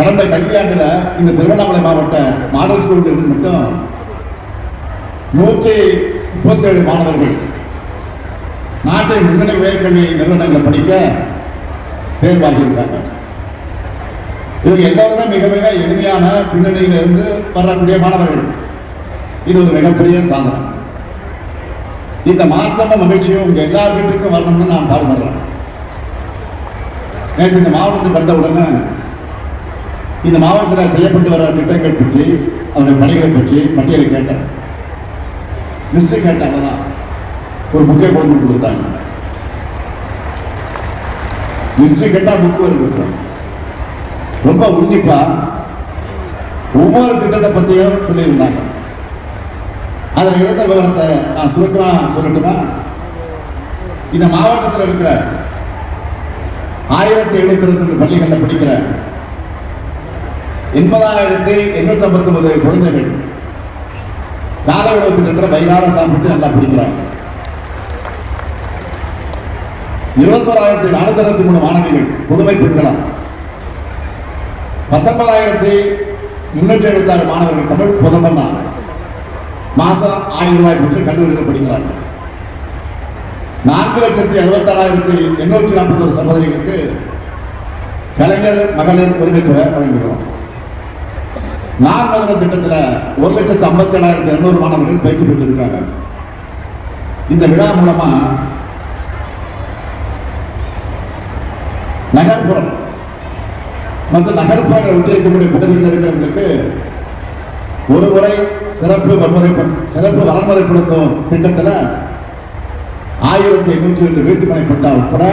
கடந்த கல்வியாண்டுல இந்த திருவண்ணாமலை மாவட்ட மாடல் ஸ்கூலில் இருந்து மட்டும் நூற்றி முப்பத்தேழு மாணவர்கள் நாட்டின் முன்னணி உயர்கல்வி நிறுவனங்களை படிக்க தேர்வாகியிருக்காங்க. இவங்க எல்லாருமே மிக மிக எளிமையான பின்னணியில இருந்து வரக்கூடிய மாணவர்கள். இது ஒரு மிகப்பெரிய சாதனை. இந்த மாற்றமும் மகிழ்ச்சியும் உங்க எல்லார் வீட்டுக்கும் வரணும்னு நான் பாடுபடுறேன். நேற்று இந்த மாவட்டத்துக்கு வந்த உடனே இந்த மாவட்டத்தில் செய்யப்பட்டு வர திட்டங்கள் பற்றி அவருடைய பணிகளை பற்றி பட்டியலை கேட்டேன் லிஸ்ட் கேட்டாங்க தான் ஒரு புக்கை கொண்டு கொடுத்தாங்க. லிஸ்ட் கேட்டா புக் வருது ரொம்ப உன்னிப்பா ஒவ்வொரு திட்டத்தை பற்றியும் சொல்லியிருந்தாங்க. அதில் இருந்த விவரத்தை நான் சுருக்கமாக சொல்லட்டுமா? இந்த மாவட்டத்தில் இருக்கிற ஆயிரத்தி எழுநூத்தி இருபத்தி ரெண்டு பள்ளிகளில் படிக்கிற எண்பதாயிரத்தி எண்ணூத்தி ஐம்பத்தி ஒன்பது குழந்தைகள். காலை உணவு திட்டத்தில் வயிறார சாப்பிட்டு நல்லா பிடிக்கிறாங்க. இருபத்தோராயிரத்தி நானூத்தி அறுபத்தி மூணு மாணவிகள் புதுமை பெண்களா. பத்தொன்பதாயிரத்தி முன்னூற்றி எழுபத்தாறு மாணவர்கள் தமிழ் புதமன்னா மாசம் ஆயிரம் ரூபாய் பெற்று கல்லூரியில் படிக்கிறார்கள் நான்கு லட்சத்தி அறுபத்தாறாயிரத்தி எண்ணூற்றி நாற்பத்தி ஒரு சகோதரிகளுக்கு கலைஞர் மகளிர் உரிமைத்துறை வழங்குகிறோம். நான் நகர திட்டத்தில் ஒரு லட்சத்து ஐம்பத்தி ஏழாயிரத்தி இரநூறு மாணவர்கள் பயிற்சி பெற்றிருக்காங்க. இந்த விழா மூலமா நகர்ப்புறம் மற்ற நகர்ப்புறங்களை விட்டு இருக்கக்கூடிய இருக்கிறவங்களுக்கு ஒரு முறை சிறப்பு வன்முறை சிறப்பு வரன்முறைப்படுத்தும் திட்டத்தில் ஆயிரத்தி எண்ணூற்றி ரெண்டு வீட்டுமனை பட்டா உட்பட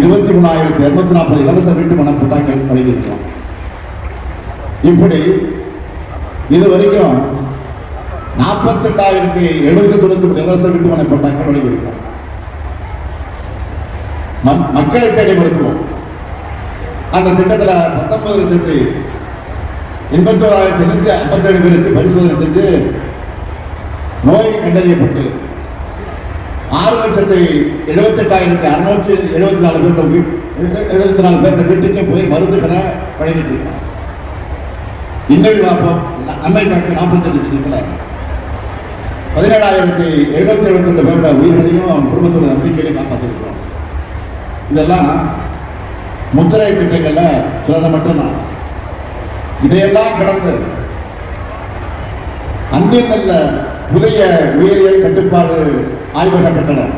இருபத்தி மூணாயிரத்தி இருநூத்தி நாற்பது இலவச வீட்டுமனை பட்டாக்கள் வழங்கியிருக்கிறோம். இப்படி இது வரைக்கும் நாற்பத்தி ரெண்டாயிரத்தி எழுநூத்தி தொண்ணூத்தி மூணு இலவச வீட்டுமனை பட்டாக்கள் வழங்கியிருக்கிறோம் மக்களை தேடி மருத்துவம். அந்த திட்டத்தில் பத்தொன்பது லட்சத்தி எண்பத்தி ஓராயிரத்தி எண்ணூத்தி ஐம்பத்தேழு பேருக்கு பரிசோதனை செஞ்சு நோய் கண்டறியப்பட்டு ஆறு லட்சத்தி எழுபத்தெட்டாயிரத்தி அறுநூற்றி எழுபத்தி நாலு பேரோட வீட் எழுபத்தி நாலு பேரோட வீட்டுக்கு போய் மருந்துகளை வழங்கிட்டு இருக்காங்க. இன்னொரு காப்போம் அம்மை காக்க நாற்பத்தெட்டு தினத்தில். பதினேழாயிரத்தி எழுபத்தி எழுபத்தி ரெண்டு பேரோட உயிர்களையும் அவன் குடும்பத்தோட நம்பிக்கையிலையும் காப்பாற்றிருக்கிறோம் இதெல்லாம் முத்திரை திட்டங்களில் சிலதை மட்டும்தான். இதையெல்லாம் கடந்து அந்தியங்களில் புதிய உயிரியல் கட்டுப்பாடு ஆய்வக கட்டடம்.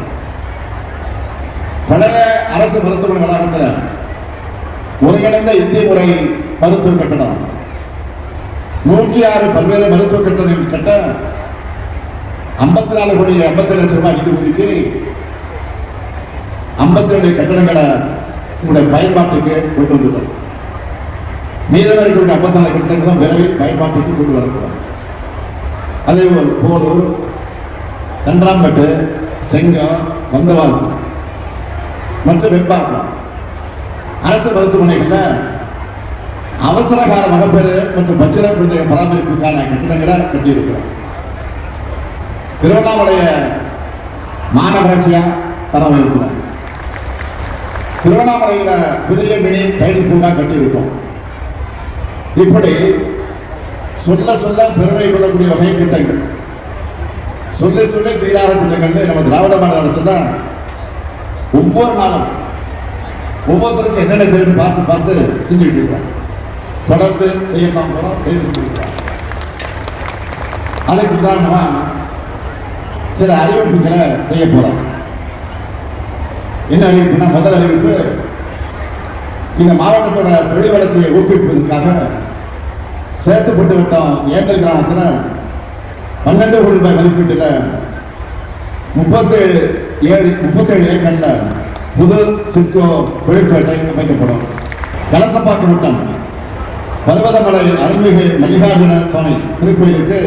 பழைய அரசு மருத்துவமனை வளாகத்தில் ஒருங்கிணைந்த இந்திய முறை மருத்துவ கட்டடம். நூற்றி ஆறு பல்வேறு மருத்துவ கட்டணங்கள் கட்ட ஐம்பத்தி நாலு கோடி ஐம்பத்தி லட்சம் ரூபாய் நிதி ஒதுக்கி ஐம்பத்தி ரெண்டு கட்டணங்களை உங்களுடைய பயன்பாட்டுக்கு கொண்டு வந்துட்டோம். மீதம் இருக்கக்கூடிய ஐம்பத்தி நாலு கட்டணங்களும் விரைவில் பயன்பாட்டுக்கு கொண்டு வரப்படும். அதே போல் போலூர் கன்றாம்பட்டு செங்கம் வந்தவாசி மற்றும் வெப்பாக்கம் அரசு மருத்துவமனைகளில் அவசர கால மகப்பேறு மற்றும் பச்சில குழந்தை பராமரிப்புக்கான கட்டிடங்களை கட்டியிருக்கிறோம். திருவண்ணாமலைய மாநகராட்சியா தரம் இருக்கிறோம் திருவண்ணாமலையில புதிய மினி டைல் பூங்கா கட்டியிருக்கோம். இப்படி சொல்ல சொல்ல பெருமை கொள்ளக்கூடிய வகை திட்டங்கள். சொல்லி சொல்லி தீராத திட்டங்கள் நம்ம திராவிட மாநில அரசு தான் ஒவ்வொரு நாளும் ஒவ்வொருத்தருக்கும் என்னென்ன தேவைன்னு பார்த்து பார்த்து செஞ்சுக்கிட்டு இருக்கிறோம். தொடர்ந்து செய்யத்தான் போறோம் செய்து கொண்டிருக்கிறோம் அதுக்கு உதாரணமா சில அறிவிப்புகளை செய்ய போகிறோம் என்ன அறிவிப்புனா முதல் அறிவிப்பு இந்த மாவட்டத்தோட தொழில் வளர்ச்சியை ஊக்குவிப்பதற்காக சேத்துப்பட்டு வட்டம் ஏங்கல் கிராமத்தில் பன்னெண்டு கோடி ரூபாய் மதிப்பீட்டில் முப்பத்தேழு ஏழு முப்பத்தேழு ஏக்கரில் புது சிட்கோ தொழிற்சாலை அமைக்கப்படும். கலசப்பாக்கம் வட்டம். பர்வதமலை அருள்மிகு மல்லிகார்ஜுன சுவாமி திருக்கோயிலுக்கு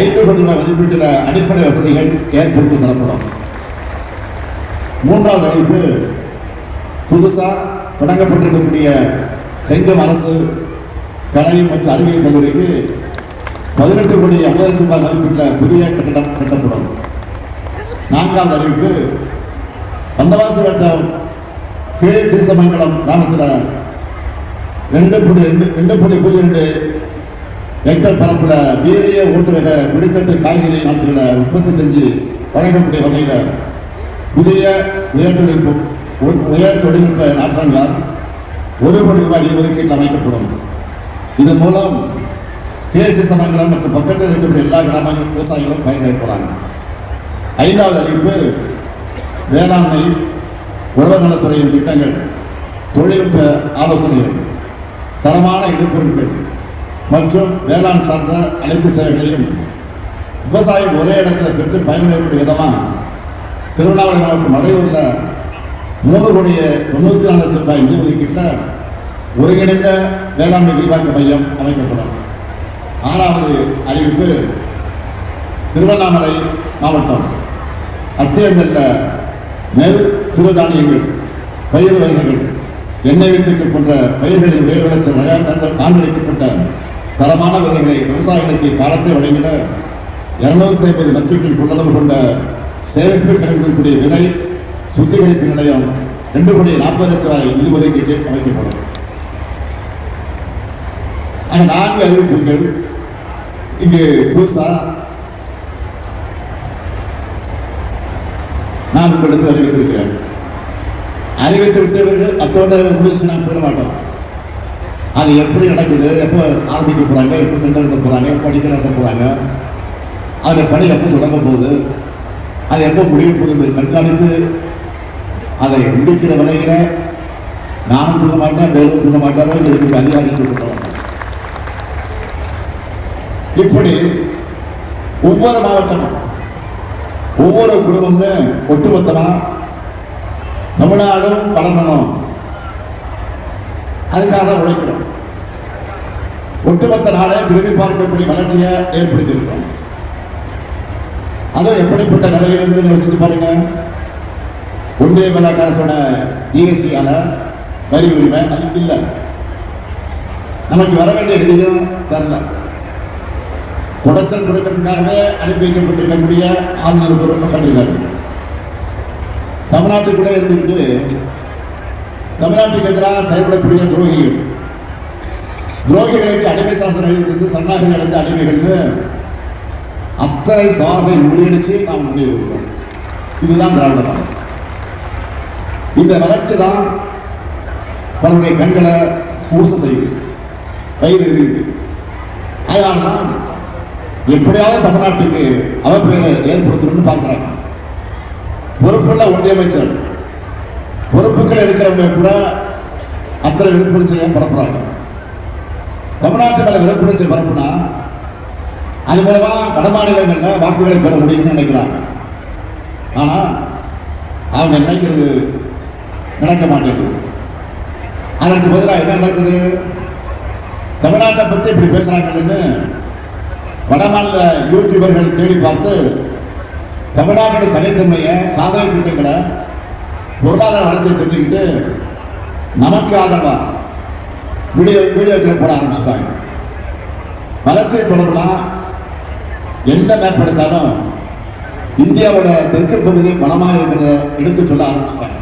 ஐந்து கோடி ரூபாய் மதிப்பீட்டில் அடிப்படை வசதிகள் ஏற்படுத்தி தரப்படும். மூன்றாவது அறிவிப்பு புதுசாக தொடங்கப்பட்டிருக்கக்கூடிய செங்கம் அரசு கலை மற்றும் அறிவியல் கல்லூரிக்கு பதினெட்டு கோடி ஐம்பது லட்சம் ரூபாய் மதிப்பீட்டில் புதிய கட்டடம் கட்டப்படும். நான்காவது அறிவிப்பு வந்தவாசி வட்டம் கீழ் சீசமங்கலம் கிராமத்தில் ரெண்டு புள்ளி ரெண்டு ரெண்டு புள்ளி புள்ளி ரெண்டு ஹெக்டர் பரப்பில் வீரிய ஊட்டுரக முடித்தட்டு காய்கறி நாற்றுகளை உற்பத்தி செஞ்சு வழங்கக்கூடிய வகையில் புதிய உயர் தொழில்நுட்ப உயர் தொழில்நுட்ப நாற்றங்கள் ஒரு கோடி ரூபாய் நிதி ஒதுக்கீட்டில் அமைக்கப்படும். இதன் மூலம் கேசி சமங்கலம் மற்றும் பக்கத்தில் இருக்கக்கூடிய எல்லா கிராம விவசாயிகளும் பயனடைய ஐந்தாவது அறிவிப்பு வேளாண்மை உழவர் நலத்துறையின் திட்டங்கள் தொழில்நுட்ப ஆலோசனைகள். தரமான இடுபொருட்கள் மற்றும் வேளாண் சார்ந்த அனைத்து சேவைகளையும் விவசாயம் ஒரே இடத்துல பெற்று பயன்பெறக்கூடிய விதமாக திருவண்ணாமலை மாவட்டம் மலையூரில் மூணு கோடிய தொண்ணூற்றி நாலு லட்சம் ரூபாய் நிதி ஒதுக்கீட்டில் ஒருங்கிணைந்த வேளாண்மை விரிவாக்க மையம் அமைக்கப்படும். ஆறாவது அறிவிப்பு திருவண்ணாமலை மாவட்டம். அத்தியந்தல்ல நெல் சிறுதானியங்கள் பயிர் வகைகள் எண்ணெய் வித்துக்கள் போன்ற பயிர்களின் வேர் விளைச்சல் விளையாட்டு சான்றளிக்கப்பட்ட தரமான விதைகளை விவசாயிகளுக்கு காலத்தை வழங்கிட இருநூத்தி ஐம்பது மெட்ரிக்கில் கொள்ளளவு கொண்ட சேமிப்பு கிடைக்கக்கூடிய விதை சுத்திகரிப்பு நிலையம் ரெண்டு கோடி நாற்பது லட்சம் ரூபாய் நிதி ஒதுக்கீட்டு அமைக்கப்படும். ஆனால் நான்கு அறிவிப்புகள். இங்கு புதுசா நான் உங்களிடத்தில் அறிவித்திருக்கிறேன். அறிவித்து விட்டவர்கள் அத்தோட முடிச்சு நான் போயிட மாட்டோம். அது எப்படி நடக்குது? எப்போ ஆரம்பிக்க போகிறாங்க எப்போ நின்று போகிறாங்க போறாங்க? எப்போ அடிக்க நடத்த போறாங்க? அந்த பணி எப்போ தொடங்க போகுது அது எப்போ முடிய போகுது கண்காணித்து அதை முடிக்கிற வரையில நானும் தூங்க மாட்டேன் வேலும் தூங்க மாட்டாரோ இருக்கிற அதிகாரி இப்படி ஒவ்வொரு மாவட்டமும் ஒவ்வொரு குடும்பமும் ஒட்டுமொத்தமாக தமிழ்நாடும் வளரணும் அதுக்காக தான் உழைக்கிறோம். ஒட்டுமொத்த நாளை திரும்பி பார்க்கக்கூடிய வளர்ச்சியை ஏற்படுத்தியிருக்கோம். அதுவும் எப்படிப்பட்ட நிலையிலிருந்து யோசிச்சு பாருங்க. ஒன்றிய மேலாக்க அரசோட ஜிஎஸ்டியால வரி உரிமை அது இல்லை. நமக்கு வர வேண்டிய நிதியும் தரல. குடைச்சல் கொடுக்கறதுக்காகவே அனுப்பி வைக்கப்பட்டிருக்கக்கூடிய ஆளுநர் பொறுப்பு கண்டிருக்காரு. தமிழ்நாட்டுக்குள்ளே இருந்துக்கிட்டு தமிழ்நாட்டுக்கு எதிராக செயல்படக்கூடிய துரோகிகள். துரோகிகளுக்கு அடிமை சாசனம் எழுதிருந்து சன்னாக நடந்த அடிமைகள்னு அத்தனை சார்பை முறியடிச்சு நாம் முன்னேறியிருக்கிறோம் இதுதான் திராவிட மாடல் இந்த வளர்ச்சி தான் பலருடைய கண்களை பூச செய்யுது வயிறு எரியுது. அதனால தான் எப்படியாவது தமிழ்நாட்டுக்கு அவப்பெயரை ஏற்படுத்தணும்னு பார்க்குறாங்க. பொறுப்புள்ள ஒன்றிய அமைச்சர். பொறுப்புகள் இருக்கிறவங்க கூட அத்தனை விருப்புணர்ச்சியை பரப்புறாங்க. தமிழ்நாட்டு மேல விருப்புணர்ச்சி பரப்புனா அது மூலமா வட மாநிலங்கள்ல வாக்குகளை பெற முடியும்னு நினைக்கிறாங்க. ஆனா அவங்க நினைக்கிறது? நடக்க மாட்டேங்குது. அதற்கு பதிலாக என்ன நடக்குது? தமிழ்நாட்டை பத்தி இப்படி பேசுறாங்கன்னு வடமாநில யூடியூபர்கள் தேடி பார்த்து தமிழ்நாட்டோட தனித்தன்மையை சாதனை திட்டங்களை பொருளாதார வளர்ச்சி தெரிஞ்சுக்கிட்டு நமக்கு ஆதரவாக வீடியோ வீடியோக்களை போட ஆரம்பிச்சிட்டாங்க. வளர்ச்சி தொடர்புனா எந்த மேப் எடுத்தாலும் இந்தியாவோட தெற்கு பகுதி பலமாக இருக்கிறத எடுத்து சொல்ல ஆரம்பிச்சிட்டாங்க.